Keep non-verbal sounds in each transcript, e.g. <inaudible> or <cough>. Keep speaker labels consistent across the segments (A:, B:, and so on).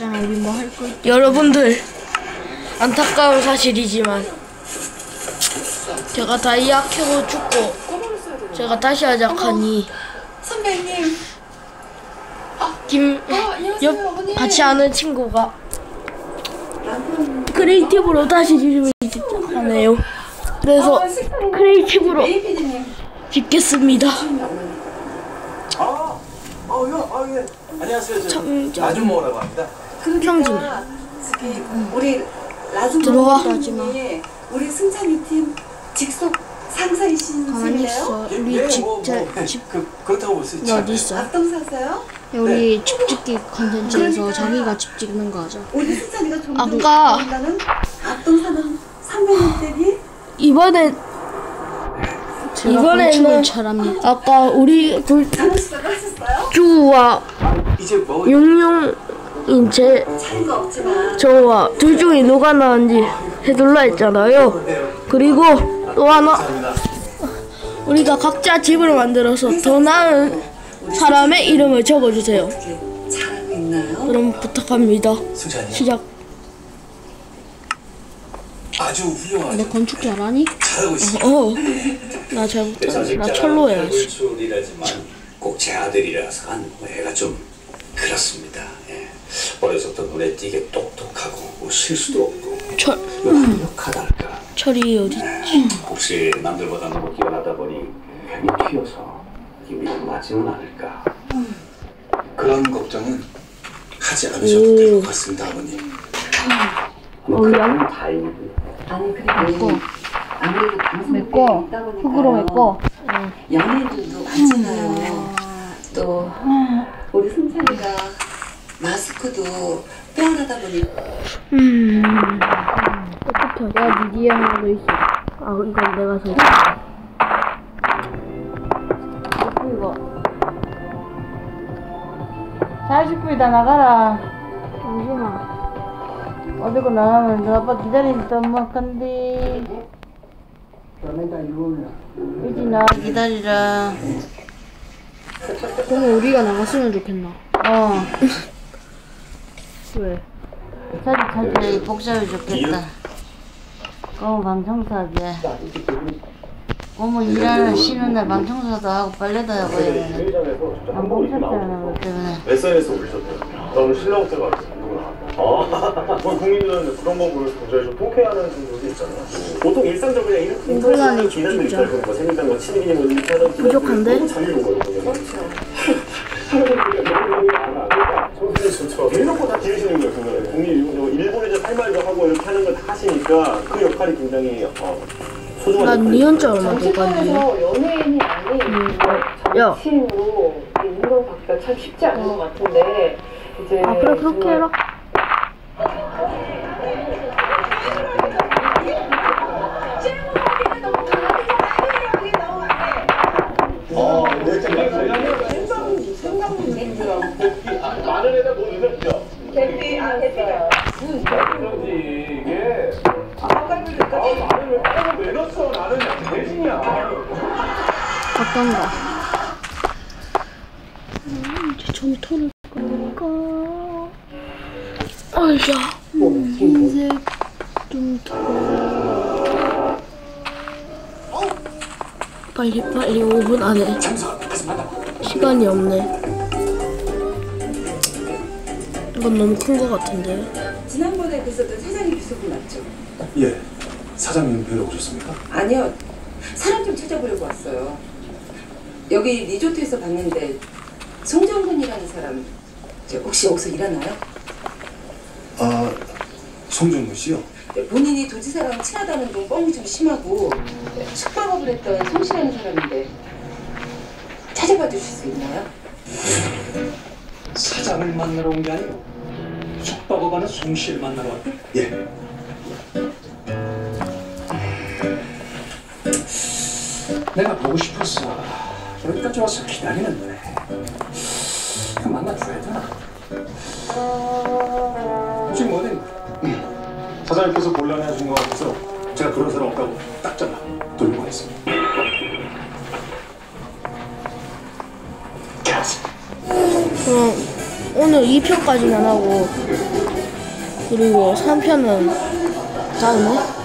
A: 있잖아 우리 뭐 할거있
B: 여러분들 안타까운 사실이지만 제가 다이아 캐고 죽고 제가 다시 하자하니
C: 선배님.
B: 김
C: 어,
B: 옆. 같이 아는 친구가 크리에이티브로 다시 집을 짓하네요. 그래서
C: 어.
B: 크리에이티브로. 짓겠습니다.
D: 아, 어, 형, 아, 예. 안녕하세요. 저
B: 참,
D: 아줌 먹으라고 합니다.
B: 평진.
C: 그러니까 저기 우리 라즈
B: 들어와.
C: 우리 승찬이 팀 직속 상사이신
A: 가만히
C: 분이세요?
A: 있어
D: 예,
A: 우리
D: 예,
A: 집
D: 뭐,
A: 자,
D: 뭐,
A: 집
D: 그, 그렇다고 볼수 있지.
A: 어디 있어?
C: 앞동 사세요?
A: 우리 집 짓기 컨텐츠에서 자기가 집 짓는 거 하자
C: 우리 승찬이가 좀
B: 아까-
C: 나는 앞동 사는 선배님들이
B: 이번엔
A: 제가
B: 이번에는
A: 잘합니다
B: 아까 우리
C: 장우씨가 하셨어요?
B: 굴주와
D: 이제 뭐,
B: 용용 인제
C: 차이가 없지만
B: 저와 둘 중에 누가 나은지 해둘라 했잖아요. 그리고 또 하나 우리가 각자 집을 만들어서 더 나은 사람의 이름을 적어주세요. 그럼 부탁합니다. 시작.
D: 아주 훌륭하죠.
A: 너 건축 잘하니?
D: 잘하고 있어.
B: 어, 나잘 못하네. 나 철로 해야지.
E: 출이라지만 꼭 제 아들이라서 한 애가 좀 그렇습니다. 예. 어려서부터 눈에 띄게 똑똑하고 뭐 실수도 없고
B: 철
E: 완벽하달까.
B: 철이 어디?
E: 혹시 남들보다 너무 뛰어나다 보니 괜히 튀어서 기분이 맞지는 않을까.
D: 그런 걱정은 하지 않으셔도 될 것 같습니다, 아버님.
E: 뭐 그런 다행이고요.
C: 아니 그리고 아무래도 방송
A: 맵고, 흙으로 맵고.
C: 연예인들도 많잖아요. 또 우리 승찬이가 마스크도 빼어나다 보니
B: 음,
A: 내가 미디어 하나도 있어
B: 아 이건 내가 서.
A: 이거 40분 이다 나가라. 잠시만 어디고 나가면 너 아빠 기다린다 뭐 간디. 이지 나 기다리라. 그럼 우리가 나갔으면 좋겠나? 어 <laughs> 왜? 차지 차지 복잡해 좋겠다 그럼 방청소하게 어머 일하는 쉬는 날 방청소도 하고 빨래도 하고 해야 되네 안 복잡하는 것 때문에
F: SNS에 올리셨대요. 저는 신랑한테가 누구나. 아, 뭐 국민들은 그런 거 보면서 굉장히 좀 통쾌하는 분들도 있잖아요. 보통 일상적으로 그냥 이렇게 기자들
A: 진짜.
F: 뭐뭐뭐
B: 부족한데?
F: 하시니까 그 역할이 굉장히 어, 소중한
B: 난. 니언자 얼마 될 건데?
G: 정치권에서 연예인이 아닌
B: 야.
G: 정치인으로 인정받기가 참 쉽지 않은 것 같은데 이제
B: 아 그래 그렇게
G: 정말
B: 해라.
F: 애들 못 읽었죠?
G: 대피 안 했어요.
F: 그런지 아 나는 왜 따로 왜 넣었어 나는 대신이야
A: 어떤가
B: 이제 좀 털을 거니까. 어이야.
A: 흰색 좀
B: 빨리 빨리 5분 안에. 시간이 없네. 이건 너무 큰거 같은데.
C: 지난번에 그랬었던 사장님 비서분 맞죠?
D: 예. 사장님 뵈러 오셨습니까?
C: 아니요 사람 좀 찾아보려고 왔어요. 여기 리조트에서 봤는데 송정근이라는 사람 저 혹시 여기서 일하나요?
D: 아, 송정근 씨요?
C: 네, 본인이 도지사랑 친하다는 둥 뻥이 좀 심하고 숙박업을 했던 송 씨라는 사람인데 찾아봐 주실 수 있나요?
E: 사장을 만나러 온 게 아니고 숙박업 하는 송 씨를 만나러 왔대.
D: 예.
E: 내가 보고 싶었어. 여기까지 와서 기다리는데. 그 만나줘야 되나?
D: 지금 어디? 사장님께서 곤란해 하신 것 같아서 제가 그런 사람 없다고 딱 잘라 돌고 했습니다.
B: 어, 오늘 2편까지만 하고 그리고 3편은 다음에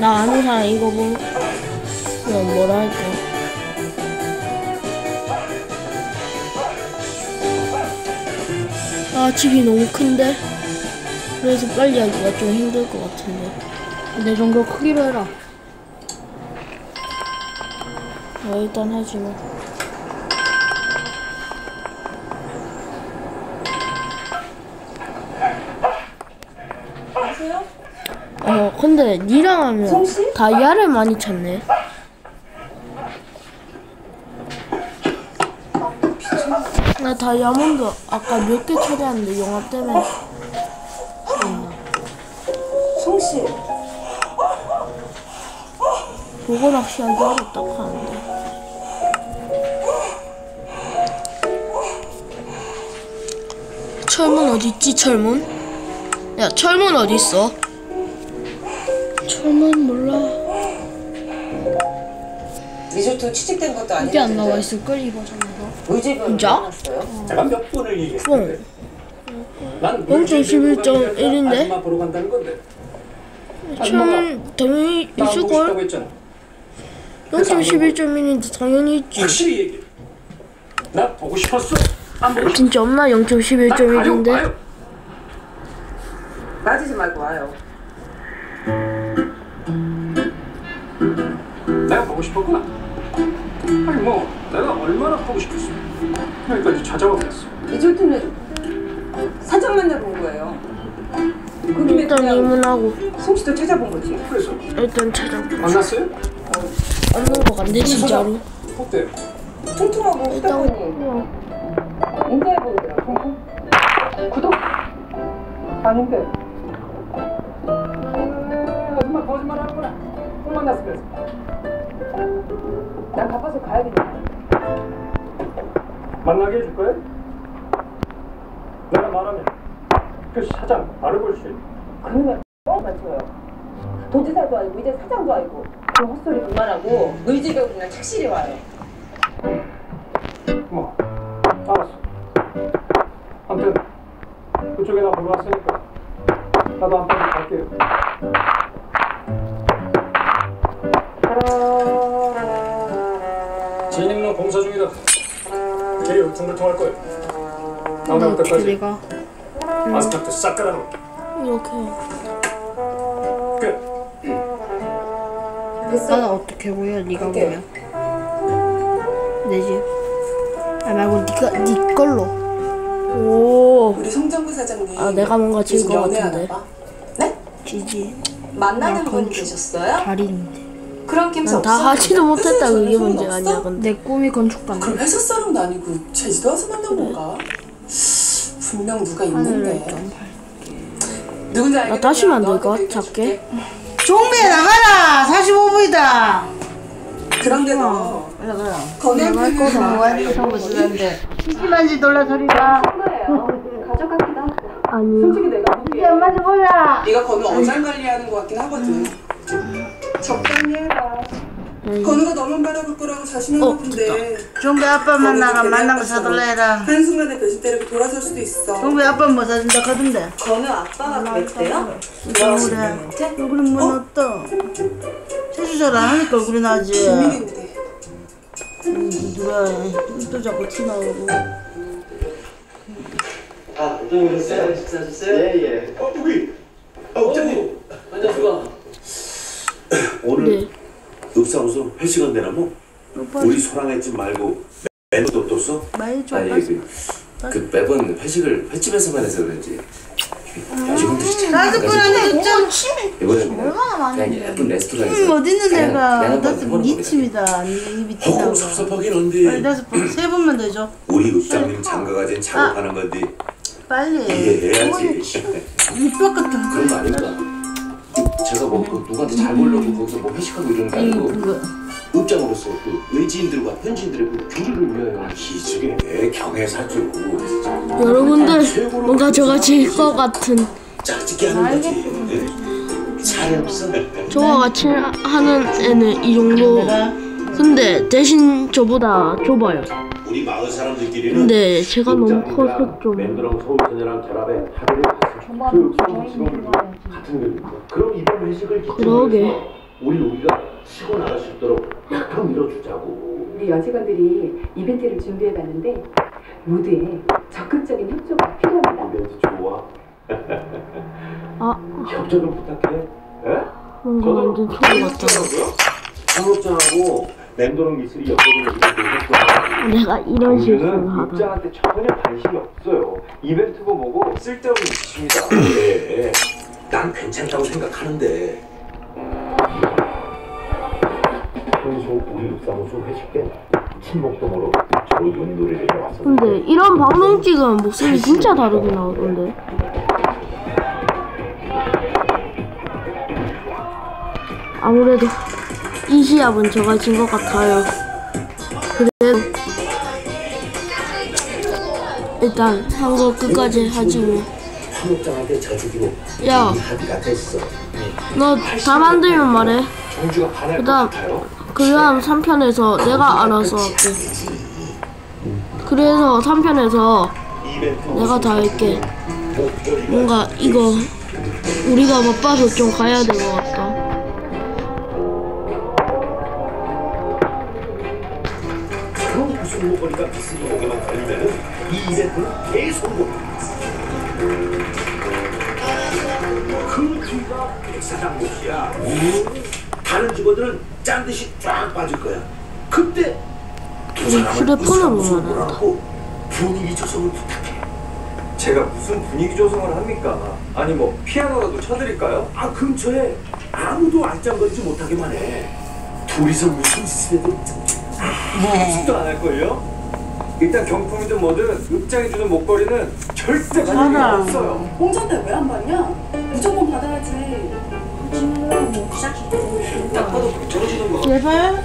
B: 나 아는 사람 이거 보면 뭐라 할까? 아 집이 너무 큰데? 그래서 빨리 하기가 좀 힘들 것 같은데.
A: 내 정도 크기로 해라.
B: 아, 일단 하지 뭐 어 근데 니랑 하면 다이아를 많이 찾네. 나 다이아몬드 아까 몇 개 처리했는데 영화 때문에.
C: 송씨.
B: 보고 낚시하기 어렵다고 하는데. 철문 어딨지 철문? 야 철문 어딨어? 철문 몰라.
C: 리조트 취직된 것도 아니고
A: 이게 안 나와 있을걸 이.
C: 의지가
B: 진짜?
E: 내가
B: 몇뽕
E: 얘기했는데. 난
B: 0.11.1인데?
E: 아줌마 보러 간다는 건데.
B: 철문 당연히 있을걸?
E: 싶다고 했잖아.
B: 0.11.1인데 당연히 있지.
E: 확실히 나 보고 싶었어. 안
B: 진짜
E: 가요
B: 0.11.1인데?
E: 와요.
C: 빠지지 말고 와요
E: 내가 보고 싶었구나. 아니 뭐 내가 얼마나 보고 싶었어. 여기까지 찾아와 그랬어.
C: 리조트는 사장 만나러 온 거예요. 그 김에
B: 일단 이문하고.
C: 송씨도 찾아본 거지.
E: 그래서?
B: 일단 찾아보
E: 만났어요?
B: 없는 거 같네 진짜로.
E: 어때요?
C: 퉁퉁하고
B: 일단
C: 후다보니 인사해 보이더라고 구독? 아닌데
E: 아줌마 거짓말 하는구나 또 만났어 그래서
C: 난 바빠서 가야겠네
E: 만나게 해줄 거야? 내가 말하면 그 사장 알아볼 수 있는
C: 그놈의 뻥만 쳐요. 도지사도 아니고 이제 사장도 아니고 그 헛소리 그만하고 의지가 그냥 착실히 와요.
E: 뭐 알았어. 아무튼 그쪽에 나 보러 왔으니까 나도 한 번 갈게요 공사 중이다 길이 울퉁불퉁할 거야 나올 때까지
A: 길이가
E: 아스팔트 싹 깔아놓을게
B: 이렇게
E: 끝
A: 나는 어떻게 보여? 네가
C: 어때요?
A: 보면 내 집. 아 말고 네가 네 걸로.
B: 오
H: 우리 송정구 사장님
B: 아, 내가 뭔가 지을
H: 요즘
B: 것 같은데.
H: 봐? 네?
A: 지지.
H: 만나는
A: 건축.
H: 계셨어요?
A: 달인인데.
H: 그런 김새
B: 난 다? 하지도 못했다 그게
H: 없어?
B: 아니야 근데
A: 내 꿈이 건축가인데.
H: 그럼 회사 사람도 아니고 제주도 와서 만난 건가? 분명 누가 있는데. 누군지 알겠다
B: 나 다시 만들까? 작게?
I: 종배 나가라 45분이다
H: 그런데 너
I: 그래 그래 내가 할 거다 정보 쓰는데 심심한지 놀라 소리가
B: 아니
I: 이제 엄마 좀 보자
H: 네가 건우 어장 관리하는 것 같긴 하거든 적당히 해라. 건우가 너만 바라볼 거라고 자신한
B: 어,
H: 같은데
I: 종배 아빠 만나가 만난 거 사달라 해라.
H: 한순간에 배신 때리고 돌아설 수도 있어.
I: 종배 아빠 뭐 사준다 하던데.
H: 건우 아빠가 그랬대요?
I: 그래 얼굴은 뭐 났다 세수잘 안 하니까 얼굴이 나지
H: 비밀인데.
I: 누가 또 자꾸 티 나오고.
D: 어, 여기. 아, 옥장님. <coughs>
J: 오늘
B: 네.
J: 읍사무소 회식은 되나 뭐? 우리 소랑의 집 말고 매너도 또 써?
I: 많이 좀
J: 아니 그, 그 매번 회식을 횟집에서만 해서 그런지. 여직원들이 참
I: 나도 그러는데 좀
J: 이번엔 그냥,
I: 얼마나 많이
J: 그냥 예쁜 레스토랑에서
I: 음,
J: 그냥-
I: 애가 나도 네
J: 겁니다.
I: 침이다. 네 입이
J: 허공 섭섭하긴
I: 빨리
J: 한데
I: 다섯 번세 번만 더 해줘.
J: 우리 읍장님 장가가 된 작업하는 건데
I: 빨리.
J: 이해해야지. <laughs>
I: 밑밥 같은
J: 그런 거 아닙니다. 제가 뭐 그 누구한테 잘 보려고 거기서 뭐 회식하고 이러는 게 아니고 읍장으로서 그 외지인들과 현지인들의 그 교류를 위하여. 기죽에 경애사주
B: 여러분들 뭔가 저같이 것 같은.
J: 짝짓기 하는 거지. 잘 없어.
B: 저와 같이 하는 애는 이 정도. 근데 대신 저보다 좁아요
J: 우리 마을 사람들끼리는
B: 근데 제가 너무 커서 좀
J: 맨드랑 서울소녀랑 결합해 합의를 했어. 그 같은 일입니다. 그럼 이번 회식을
B: 그러게.
J: 기점으로 우리 우리가 치고 나갈 수 있도록 약간 밀어주자고.
K: 우리 여직원들이 이벤트를 준비해봤는데 모두에 적극적인 협조가 필요합니다.
J: 이벤트 좋아.
B: 아
J: 협조 좀 부탁해. 예?
B: 뭔가 완전 초보 같다
J: 창업장하고 맹도랑 미술이 이벤트를
B: 내가 이런 실수를 하다
E: 입장한테 전혀 관심이 없어요. 이벤트고 뭐고 쓸데없는 짓입니다.
J: 그래. <laughs> 난 괜찮다고 생각하는데. 그래서 우리 읍사무소 회식 때 친목동으로 좋은 노래를 해왔었는데
B: 근데 이런 방송 찍으면 목소리 진짜 다르게 나오던데 아무래도 이 시합은 저가 진 것 같아요 그래도 일단 한 거 끝까지 하지 뭐. 야. 너 다 만들면 말해. 그다음
J: 같아요.
B: 그 다음 3편에서 내가 알아서 할게. 그래서 3편에서 내가 다 할게. 뭔가 이거 우리가 바빠서 좀 가야 될 것 같다.
J: 그런 무슨 목걸이가 비스니 목에만 걸리면은 이 이벤트는 대성공. 그 뒤가 백사장 못이야. 다른 직원들은 짠 듯이 쫙 빠질 거야. 그때 두
B: 우리
J: 사람을
B: 말한다.
J: 하고 분위기 조성을 부탁해.
E: 제가 무슨 분위기 조성을 합니까? 아니 뭐 피아노라도 쳐드릴까요?
J: 아 근처에 아무도 안짱거리지 못하게만 해. 둘이서 무슨 짓을 해도
E: 아무것도 안 할걸요? 일단 경품이든 뭐든 읍장이 주는 목걸이는 절대 일
I: 사랑.
E: 없어요.
C: 공짜인데 왜안 받냐? 무조건 받아야지.
J: 딱 봐도 저러지는 거.
I: 제발.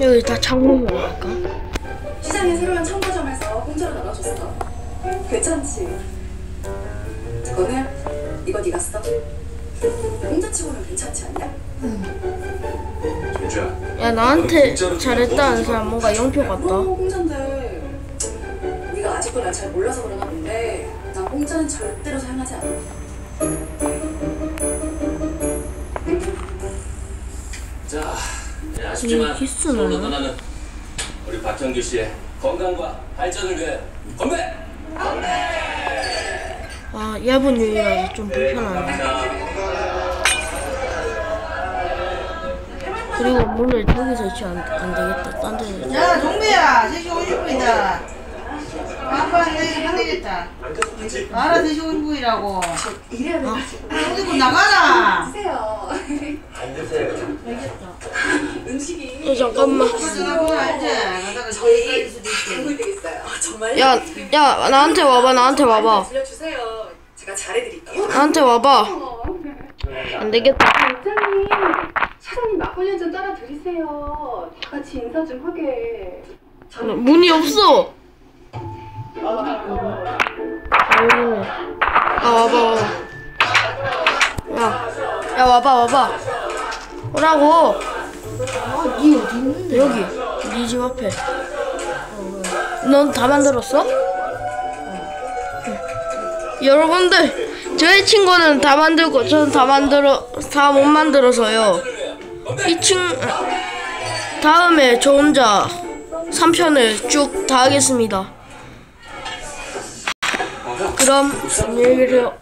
B: 여기 다 창문으로 할까?
C: 시장에 새로운 청구점에서 공짜로 나눠줬어. 괜찮지? 너는 이거 네가 써. 공짜치고는 괜찮지 않냐?
J: 종주야.
B: 야 나한테 잘했다는 사람 뭔가 영표 같다.
C: 그럼 공짜인데 네가 아직도 날 잘 몰라서 그러나 본데 난 공짜는 절대로 사용하지 않아.
L: 자, 네, 아쉽지만
B: 이 키스는
L: 서울로? 떠나는 우리 박형규 씨의 건강과 발전을 위해 건배!
B: 아 얇은 유이라서 좀 불편하네. 그리고 문을 저기서 있지 안, 안 되겠다. 딴 데서.
I: 야, 동배야, 3시 50분이다. 아빠 내일 안 되겠다. 알아, 3시 50분이라고.
C: 이래야 돼.
I: 어디 뭐 나가라.
C: 드세요. 음식이
B: 어, 잠깐만.
C: 저희 되겠어요. 아?
B: 야, 야, 나한테 와봐, 나한테 와봐.
C: 들려주세요. 제가 잘해드릴게요.
B: 나한테 와봐. 안 되겠다.
M: 막걸리 한잔 따라 드리세요. 다 같이 인사 좀 하게.
B: 문이 없어. 아, 와봐, 와봐. 야, 야, 와봐, 와봐. 오라고.
I: 아, 니 어디 있는데?
B: 여기, 네집 앞에. 넌 다 만들었어? 여러분들, 저희 친구는 다 만들고, 저는 다 만들어, 다 못 만들어서요. 이 친, 다음에 저 혼자 3편을 쭉 다 하겠습니다. 그럼, 안녕히 계세요.